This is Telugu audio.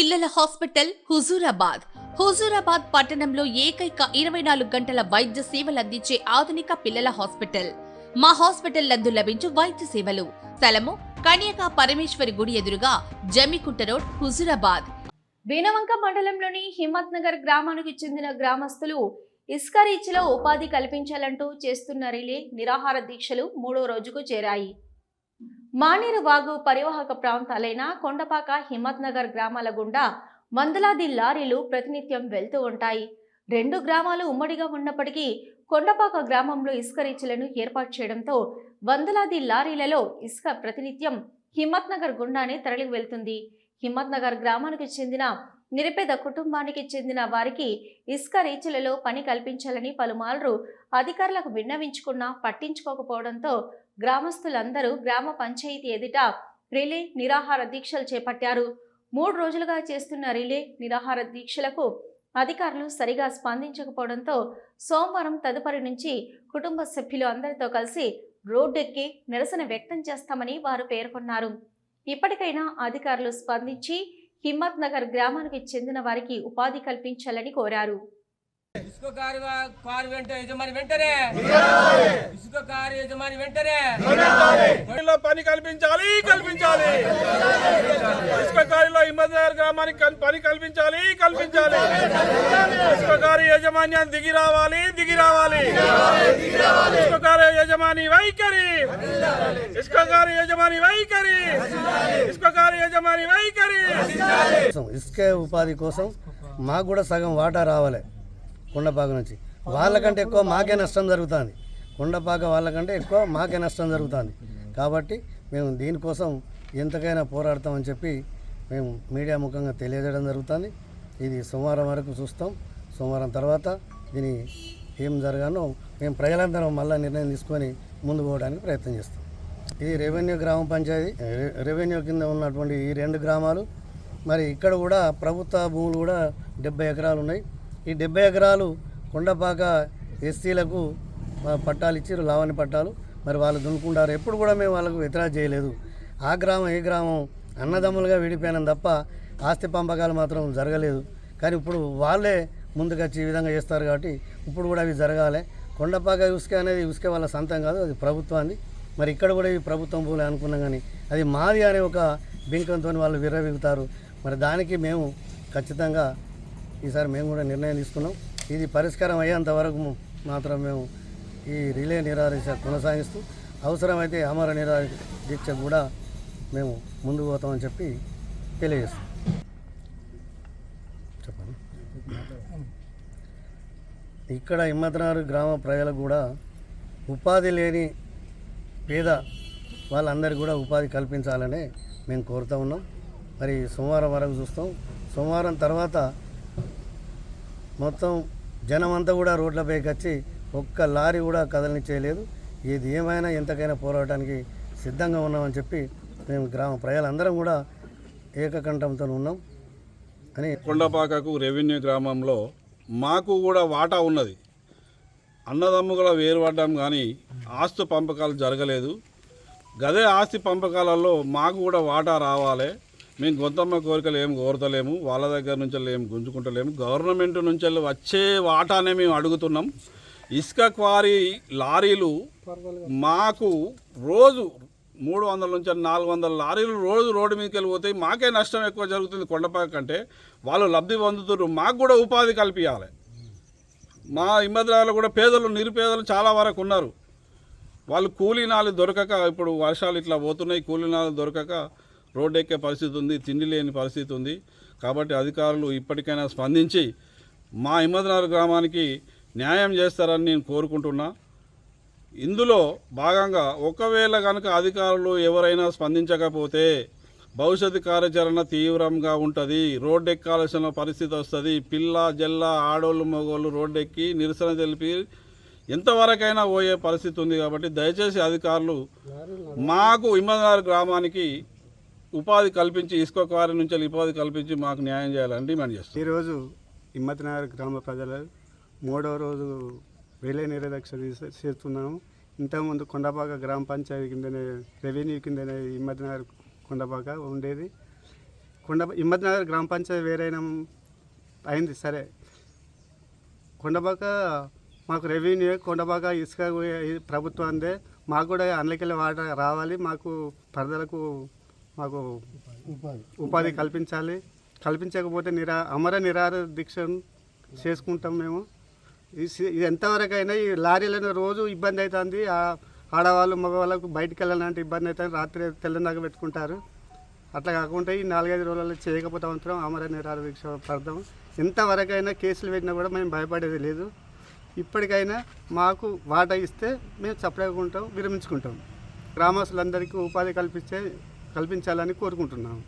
పిల్లల హాస్పిటల్ హుజూరాబాద్. హుజూరాబాద్ పట్టణంలో ఏకైక ఇరవై నాలుగు గంటల వైద్య సేవలు అందించే ఆధునిక పిల్లల హాస్పిటల్. మా హాస్పిటల్ నందు లభించు వైద్య సేవలు. స్థలము కన్యకా పరమేశ్వరి గుడి ఎదురుగా జమికుంట రోడ్ హుజూరాబాద్. వేనవంక మండలంలోని హిమ్మత్ నగర్ గ్రామానికి చెందిన గ్రామస్తులు ఇసుక రీచ్లో ఉపాధి కల్పించాలంటూ చేస్తున్న రిలే నిరాహార దీక్షలు మూడో రోజుకు చేరాయి. మానేరు వాగు పరివాహక ప్రాంతాలైన కొండపాక హిమ్మత్ నగర్ గ్రామాల గుండా వందలాది లారీలు ప్రతినిత్యం వెళ్తూ ఉంటాయి. రెండు గ్రామాలు ఉమ్మడిగా ఉన్నప్పటికీ కొండపాక గ్రామంలో ఇసుక రీచ్లను ఏర్పాటు చేయడంతో వందలాది లారీలలో ఇసుక ప్రతినిత్యం హిమ్మత్ నగర్ గుండానే తరలి వెళ్తుంది హిమ్మత్ నగర్ గ్రామానికి చెందిన నిరుపేద కుటుంబానికి చెందిన వారికి ఇసుక రీచులలో పని కల్పించాలని పలుమార్లు అధికారులకు విన్నవించుకున్నా పట్టించుకోకపోవడంతో గ్రామస్తులందరూ గ్రామ పంచాయతీ ఎదుట రిలే నిరాహార దీక్షలు చేపట్టారు. మూడు రోజులుగా చేస్తున్న రిలే నిరాహార దీక్షలకు అధికారులు సరిగా స్పందించకపోవడంతో సోమవారం తదుపరి నుంచి కుటుంబ సభ్యులు అందరితో కలిసి రోడ్డెక్కి నిరసన వ్యక్తం చేస్తామని వారు పేర్కొన్నారు. ఇప్పటికైనా అధికారులు స్పందించి హిమ్మత్ నగర్ గ్రామానికి చెందిన వారికి ఉపాధి కల్పించాలని కోరారు. ఇసుక కారు కారు వెంట యజమాని వెంటనే. ఇసుక కారు యజమాని వెంటనే. పని కల్పించాలి కల్పించాలి. ఇసుక కారిలో హిమ్మద్నగర్ గ్రామానికి కల్- పని కల్పించాలి కల్పించాలి. ఇసుక దిగి రావాలి దిగి రావాలి. ఇసుకారు యజమాని వైఖరి. ఇసుకారు యజమాని వైఖరి. ఇసుకారు యజమాని వైఖరి. కోసం ఉపాధి కోసం మాకు కూడా సగం వాటా రావాలి కొండపాక నుంచి. వాళ్ళకంటే ఎక్కువ మాకే నష్టం జరుగుతుంది. కొండపాక వాళ్ళకంటే ఎక్కువ మాకే నష్టం జరుగుతుంది. కాబట్టి మేము దీనికోసం ఎంతకైనా పోరాడతామని చెప్పి మేము మీడియా ముఖంగా తెలియజేయడం జరుగుతుంది. ఇది సోమవారం వరకు చూస్తాం. సోమవారం తర్వాత దీని ఏం జరగానో మేము ప్రజలందరం మళ్ళీ నిర్ణయం తీసుకొని ముందు పోవడానికి ప్రయత్నం చేస్తాం. ఇది రెవెన్యూ గ్రామ పంచాయతీ రె- రెవెన్యూ కింద ఉన్నటువంటి ఈ రెండు గ్రామాలు మరి ఇక్కడ కూడా ప్రభుత్వ భూములు కూడా డెబ్బై ఎకరాలు ఉన్నాయి. ఈ డెబ్బై ఎకరాలు కొండపాక ఎస్సీలకు పట్టాలు ఇచ్చారు లావణి పట్టాలు. మరి వాళ్ళు దున్నుకుంటారు. ఎప్పుడు కూడా మేము వాళ్ళకు వ్యతిరేక చేయలేదు. ఆ గ్రామం ఈ గ్రామం అన్నదమ్ములుగా విడిపోయినాం తప్ప ఆస్తి పంపకాలు మాత్రం జరగలేదు. కానీ ఇప్పుడు వాళ్ళే ముందుకొచ్చి ఈ విధంగా చేస్తారు కాబట్టి ఇప్పుడు కూడా అవి జరగాలి. కొండపాక ఇసుక అనేది ఇసుక వాళ్ళ సొంతం కాదు అది ప్రభుత్వాన్ని. మరి ఇక్కడ కూడా ఇవి ప్రభుత్వం పోలే అనుకున్నాం కానీ అది మాది అనే ఒక బింకంతో వాళ్ళు విర్రవిగుతారు. మరి దానికి మేము ఖచ్చితంగా ఈసారి మేము కూడా నిర్ణయం తీసుకున్నాం. ఇది పరిష్కారం అయ్యేంత వరకు మాత్రం మేము ఈ రిలే నిరాదీక్ష కొనసాగిస్తూ అవసరమైతే అమర నిరాదీక్ష కూడా మేము ముందుకు పోతామని చెప్పి తెలియజేస్తాం ఇక్కడ హిమ్మతనారు గ్రామ ప్రజలకు కూడా ఉపాధి లేని పేద వాళ్ళందరికీ కూడా ఉపాధి కల్పించాలని మేము కోరుతూ ఉన్నాం. మరి సోమవారం వరకు చూస్తాం. సోమవారం తర్వాత మొత్తం జనం అంతా కూడా రోడ్లపైకి వచ్చి ఒక్క లారీ కూడా కదలనిచ్చేయలేదు. ఏది ఏమైనా ఎంతకైనా పోరాటానికి సిద్ధంగా ఉన్నామని చెప్పి మేము గ్రామ ప్రజలందరం కూడా ఏకకంఠంతో ఉన్నాం. అని కొండపాకకు రెవెన్యూ గ్రామంలో మాకు కూడా వాటా ఉన్నది. అన్నదమ్ముಗಳ వేరుపడ్డాం కానీ ఆస్తు పంపకాలు జరగలేదు. గదే ఆస్తి పంపకాలలో మాకు కూడా వాటా రావాలి. మేము గొంతమ్మ కోరికలు ఏం కోరతలేము. వాళ్ళ దగ్గర నుంచి ఏం గుంజుకుంటలేము. గవర్నమెంట్ నుంచి వచ్చే వాటానే మేము అడుగుతున్నాం. ఇసుక క్వారీ లారీలు మాకు రోజు మూడు వందల నుంచి నాలుగు వందల లారీలు రోజు రోడ్డు మీదకి వెళ్ళిపోతాయి మాకే నష్టం ఎక్కువ జరుగుతుంది కొండపాక కంటే. వాళ్ళు లబ్ధి పొందుతున్నారు. మాకు కూడా ఉపాధి కల్పించాలి మా ఇమ్మద్రాలు కూడా పేదలు నిరుపేదలు చాలా వరకు ఉన్నారు. వాళ్ళు కూలీనాలు దొరకక ఇప్పుడు వర్షాలు ఇట్లా పోతున్నాయి కూలీనాలు దొరకక రోడ్డు ఎక్కే పరిస్థితి ఉంది తిండి లేని పరిస్థితి ఉంది. కాబట్టి అధికారులు ఇప్పటికైనా స్పందించి మా హిమ్మద్నగర్ గ్రామానికి న్యాయం చేస్తారని నేను కోరుకుంటున్నా. ఇందులో భాగంగా ఒకవేళ కనుక అధికారులు ఎవరైనా స్పందించకపోతే భవిష్యత్ కార్యాచరణ తీవ్రంగా ఉంటుంది. రోడ్డు ఎక్కాల్సిన పరిస్థితి వస్తుంది. పిల్ల జల్ల ఆడోళ్ళు మగోళ్ళు రోడ్డు ఎక్కి నిరసన తెలిపి ఎంతవరకైనా పోయే పరిస్థితి ఉంది కాబట్టి దయచేసి అధికారులు మాకు ఇమ్మదార్ గ్రామానికి ఉపాధి కల్పించి ఇసుక క్వారీ నుంచి ఉపాధి కల్పించి మాకు న్యాయం చేయాలని డిమాండ్ చేస్తాం ఈరోజు హిమ్మత్నగర్ గ్రామ ప్రజలు మూడో రోజు రిలే నిరదక్ష చేస్తున్నాము ఇంతకుముందు కొండపాక గ్రామ పంచాయతీ కిందనే రెవెన్యూ కిందనే హిమ్మత్నగర్ కొండపాక ఉండేది. కొండ హిమ్మత్నగర్ గ్రామ పంచాయతీ వేరైనా అయింది సరే. కొండబాక మాకు రెవెన్యూ కొండపాక ఇసుక ప్రభుత్వందే మాకు కూడా అందులోకెళ్ళి వాటర్ రావాలి మాకు ప్రజలకు మాకు ఉపాధి కల్పించాలి. కల్పించకపోతే నిరా అమర నిరాహార దీక్ష చేసుకుంటాం మేము. ఇది ఎంతవరకైనా ఈ లారీలను రోజు ఇబ్బంది అవుతుంది ఆ- ఆడవాళ్ళు మగవాళ్ళకు బయటికి వెళ్ళాలంటే ఇబ్బంది అవుతుంది రాత్రి తెల్లందాకా పెట్టుకుంటారు. అట్లా కాకుండా ఈ నాలుగైదు రోజులలో చేయకపోతే మాత్రం అమర నిరాహార వీక్ష పడతాం. ఎంతవరకైనా కేసులు పెట్టినా కూడా మేము భయపడేది లేదు. ఇప్పటికైనా మాకు వాటా ఇస్తే మేము చప్పడకుంటాం విరమించుకుంటాం. గ్రామస్తులందరికీ ఉపాధి కల్పించే కల్పించాలని కోరుకుంటున్నాం.